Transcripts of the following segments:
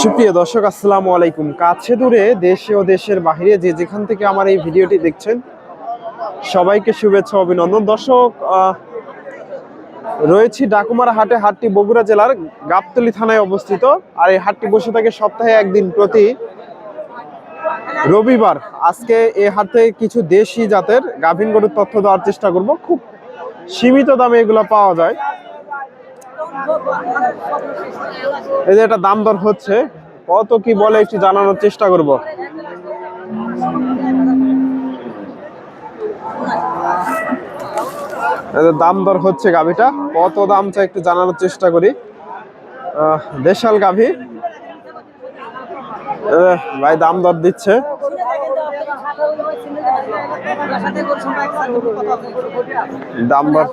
সুপ্রিয় দর্শক, আসসালামু আলাইকুম। কাছে দূরে দেশে ও দেশের বাইরে যে যেখান থেকে আমার এই ভিডিওটি দেখছেন, সবাইকে শুভেচ্ছা অভিনন্দন। দর্শক রয়েছি ডাকুমার হাটে, হাটটি বগুড়া জেলার গাবতলী থানায় অবস্থিত। আর এই হাটটি বসে থাকে সপ্তাহে একদিন প্রতি রবিবার আজকে এই হাটে কিছু দেশি জাতের গাভীন গরুর তথ্য দেওয়ার চেষ্টা করব। খুব সীমিত দামে এগুলো পাওয়া যায়। এই যে এটা দাম দর হচ্ছে, কত কি বলে একটু জানানোর চেষ্টা করব। দাম দর হচ্ছে গাভিটা, কত দাম চাই একটু জানানোর চেষ্টা করি। দেশাল গাভি। ভাই দাম দর দিচ্ছে। দাম দর।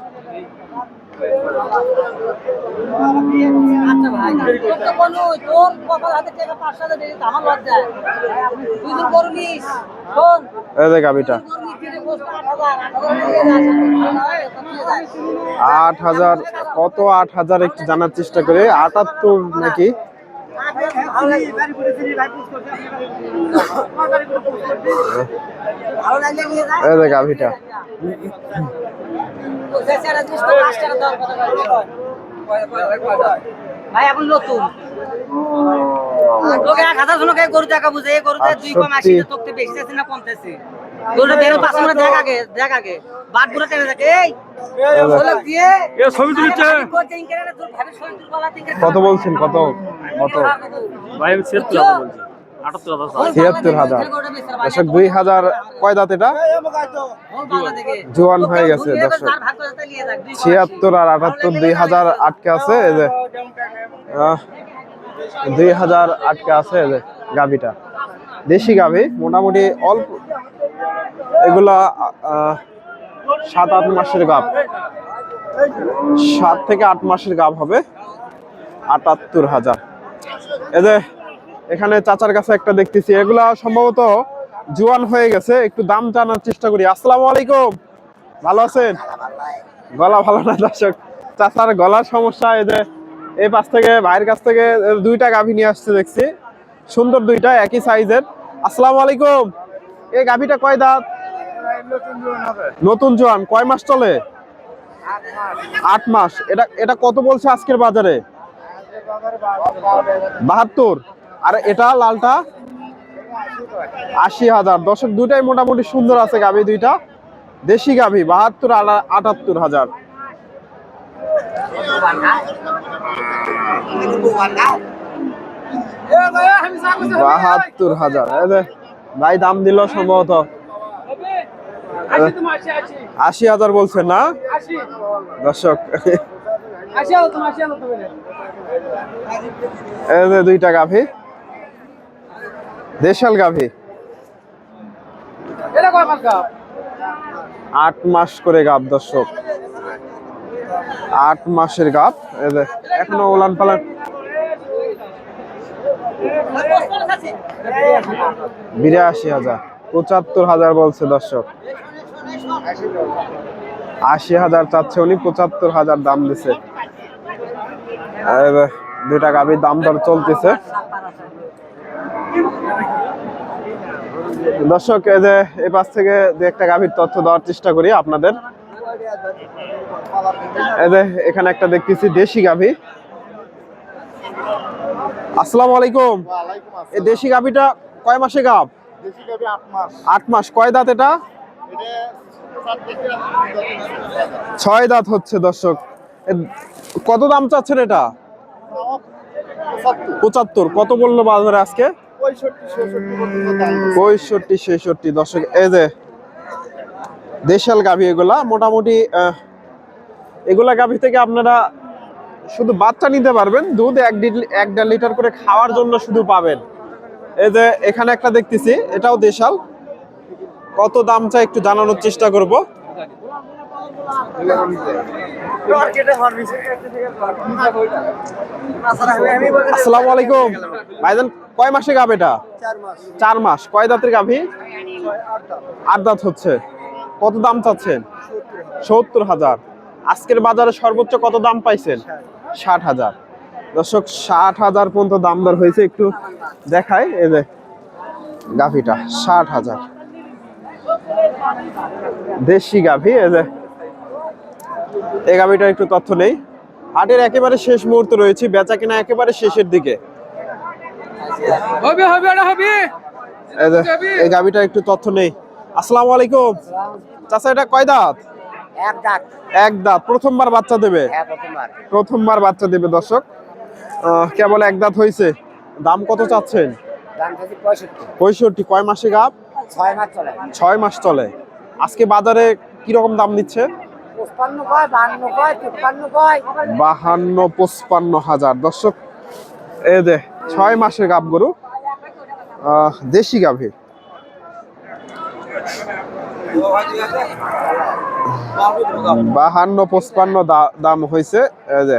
আট হাজার, কত আট হাজার একটু জানার চেষ্টা করে। আটাত্তর নাকি? ভাই এখন নতুন। লোকে এক হাজার জনকে গরু দেখা বুঝে এই গরুতে দুই কম আশি তোকে বেশি আছে না কমতেছে গরুটা বেরো পাঁচ মিনিট দেখ আগে দেখ আগে। বাটগুলো টেনে দেখে এই। ঝলক দিয়ে। ছবি তুলেছে। করছে ইনকারে তোর ভাবি শরীর দুর্বল আছে ইনকারে কত বলছেন কত? কত? ভাই আমি ছিয়াত্তর হাজার বলছি। আটাত্তর ছিয়াত্তর হাজার। দর্শক দুই হাজার কয় দাঁত এটা? জোয়ান হয়ে গেছে দর্শক। ছিয়াত্তর আর আটাত্তর দুই হাজার আটকে আছে এই যে। আহ, দুই হাজার আটকে আছে গাভিটা। দেশি গাভি, মোটামুটি অল্প, এগুলা সাত, আট মাসের গাভ। সাত থেকে আট মাসের গাভ হবে, আটাত্তর হাজার। এই যে, এখানে চাচার কাছে একটা দেখতেছি, এগুলা সম্ভবত জোয়ান হয়ে গেছে, একটু দাম জানার চেষ্টা করি। আসসালামু আলাইকুম। ভালো আছেন? গলা ভালো না, দর্শক? চাচার গলার সমস্যা, এই যে এই পাশ থেকে, ভাইয়ের কাছ থেকে দুইটা গাভী নিয়ে আসছে দেখছি। সুন্দর দুইটা, একই সাইজের। আসসালামু আলাইকুম। এই গাভীটা কয় দাঁত? নতুন জোয়ান, কয় মাস চলে? আট মাস। এটা এটা কত বলছে আজকের বাজারে? বাহাত্তর। আর এটা লালটা? আশি হাজার। দশক দুইটাই মোটামুটি সুন্দর আছে গাভী, দুইটা। দেশি গাভী, বাহাত্তর, আটাত্তর হাজার। বাহাত্তর হাজার। ভাই দাম দিল সম্ভবত। আশি হাজার বলছেন না? দর্শক। দুইটা গাভী। দেশাল গাভী। আট মাস করে গাব দর্শক। আট মাসের যে, এখনও উলান পালান। বিরাশি হাজার পঁচাত্তর হাজার বলছে দর্শক। আশি হাজার চাচ্ছে উনি পঁচাত্তর হাজার দাম দিছে। দুইটা গাভীর দাম দর চলতেছে। দর্শক এই যে এই পাশ থেকে দু একটা গাভীর তথ্য দেওয়ার চেষ্টা করি আপনাদের। এখানে একটা দেখতেছি দেশি গাভী। আসসালামু আলাইকুম। এই দেশি গাভীটা কয় মাসে গাভ? আট মাস। কয় দাঁত এটা? ছয় দাঁত হচ্ছে দর্শক। কত দাম চাচ্ছেন এটা? পঁচাত্তর। কত বলল বাজারে আজকে? পঁয়ষট্টি ছেষট্টি। দর্শক এই যে দেশাল গাভী এগুলা। মোটামুটি এগুলা গাভী থেকে আপনারা শুধু বাচ্চা নিতে পারবেন দুধ এক এক দেড় লিটার করে খাওয়ার জন্য শুধু পাবেন। এই যে এখানে একটা দেখতেছি এটাও দেশাল। কত দাম চাই একটু জানানোর চেষ্টা করব। আসসালামু আলাইকুম। ভাইজান কয় মাসে গাভ এটা? চার মাস। কয় দাঁতের গাভী? আট দাঁত হচ্ছে। কত দাম চাচ্ছেন? সত্তর হাজার। আজকের বাজারে সর্বোচ্চ কত দাম পাইছেন? ষাট হাজার। দর্শক ষাট হাজার পর্যন্ত দাম দর হয়েছে। একটু দেখায় এই যে গাভিটা ষাট হাজার। দেশি গাভি এই যে এই গাভিটার একটু তথ্য নেই। হাটের একেবারে শেষ মুহূর্ত রয়েছে বেচা কিনা একেবারে শেষের দিকে। হবে হবে হবে। এই গাভিটার একটু তথ্য নেই। আসসালামু আলাইকুম। চাচা এটা কয় দাঁত? এক দাঁত। এক দাঁত। প্রথমবার বাচ্চা দেবে? হ্যাঁ প্রথমবার। বাচ্চা দেবে দর্শক। কেবল এক দাঁত হয়েছে। দাম কত চাচ্ছেন? পঁয়ষট্টি। কয় মাসে গাপ ছয় মাস চলে। আজকে বাজারে কীরকম দাম বাহান্ন পঁচপান্ন হাজার। দর্শক এ দে ছয় মাসের গাব গরু। দেশি গাভী। বাহান্ন পঁচপান্ন দাম হয়েছে যে।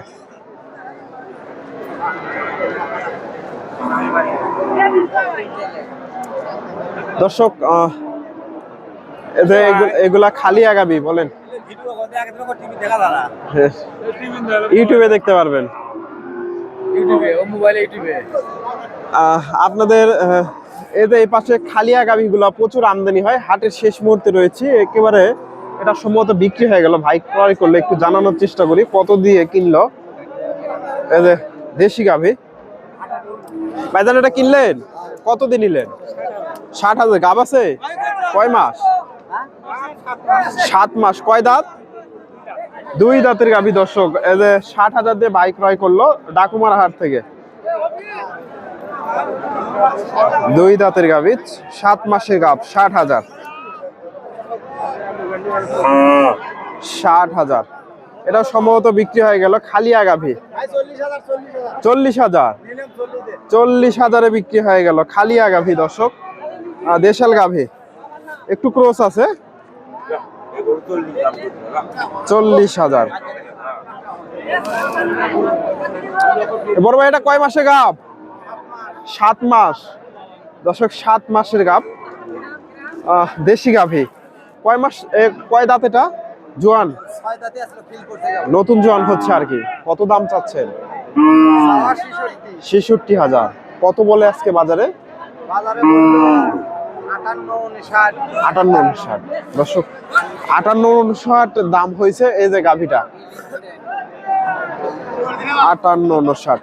দর্শক এগুলা খালি আগাবি বলেন। হ্যাঁ, ইউটিউবে দেখতে পারবেন। আপনাদের আহ, এই পাশে খালিয়া গাভিগুলো প্রচুর আমদানি হয়। হাটের শেষ মুহূর্তে রয়েছে। একেবারে এটা সম্ভবত বিক্রি হয়ে গেল। ভাই ক্রয় করলে একটু জানানোর চেষ্টা করি। কত দিয়ে কিনলো? যে দেশি গাভি। ভাইজান এটা কিনলেন? কত দিয়ে নিলেন? ষাট হাজার। গাভ আছে? কয় মাস? সাত মাস। কয় দাঁত? দুই দাঁতের গাভি দর্শক। যে ষাট হাজার দিয়ে বাইক ক্রয় করল ডাকুমার হাট থেকে। দুই দাঁতের গাভি সাত মাসের গাভ, ষাট হাজার। ষাট হাজার। এটা সম্ভবত বিক্রি হয়ে গেল খালিয়া গাভি। চল্লিশ হাজার। চল্লিশ হাজারে বিক্রি হয়ে গেল খালিয়া গাভি, দর্শক। দেশাল গাভি। একটু ক্রোস আছে। চল্লিশ হাজার। বড় ভাই, এটা কয় মাসে গাব সাত মাস দশক সাত মাসের গাব। দেশি গাভি। কয় মাস কয় দাঁত এটা? জোয়ান। নতুন জোয়ান হচ্ছে আর কি। কত দাম চাচ্ছেন? ছেষট্টি হাজার। কত বলে আজকে বাজারে? আটান্ন উনষাট। দর্শক আটান্ন উনষাট দাম হয়েছে এই যে গাভিটা। আটান্ন উনষাট।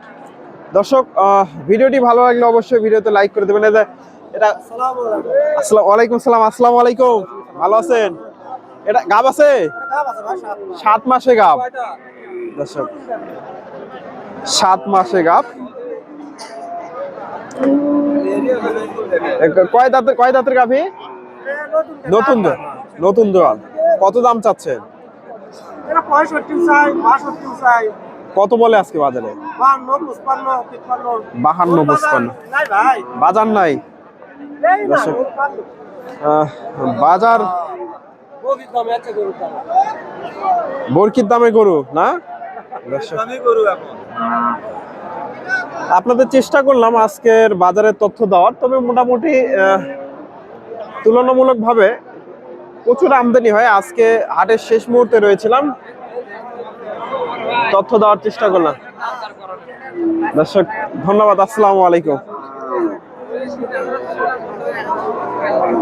দর্শক ভিডিওটি ভালো লাগলে অবশ্যই ভিডিওতে লাইক করে দেবেন। এটা আসসালাম ওয়ালাইকুম সালাম আসসালামু আলাইকুম। ভালো আছেন? এটা গাব আছে? সাত মাসে গাব। দর্শক, সাত মাসে গাব। কয় দাঁতের কয় দাঁতের গাভি? নতুন নতুন দোয়াল। কত দাম চাচ্ছেন? কত বলে আজকে বাজারে? বাহান্ন পঁচপান্ন বাজার নাই বাজার বরকির দামে গরু না? আপনাদের চেষ্টা করলাম আজকের বাজারের তথ্য দেওয়ার তবে মোটামুটি তুলনামূলকভাবে প্রচুর আমদানি হয়। আজকে হাটের শেষ মুহূর্তে রয়েছিলাম। তথ্য দেওয়ার চেষ্টা করলাম। দর্শক ধন্যবাদ আসসালামু আলাইকুম।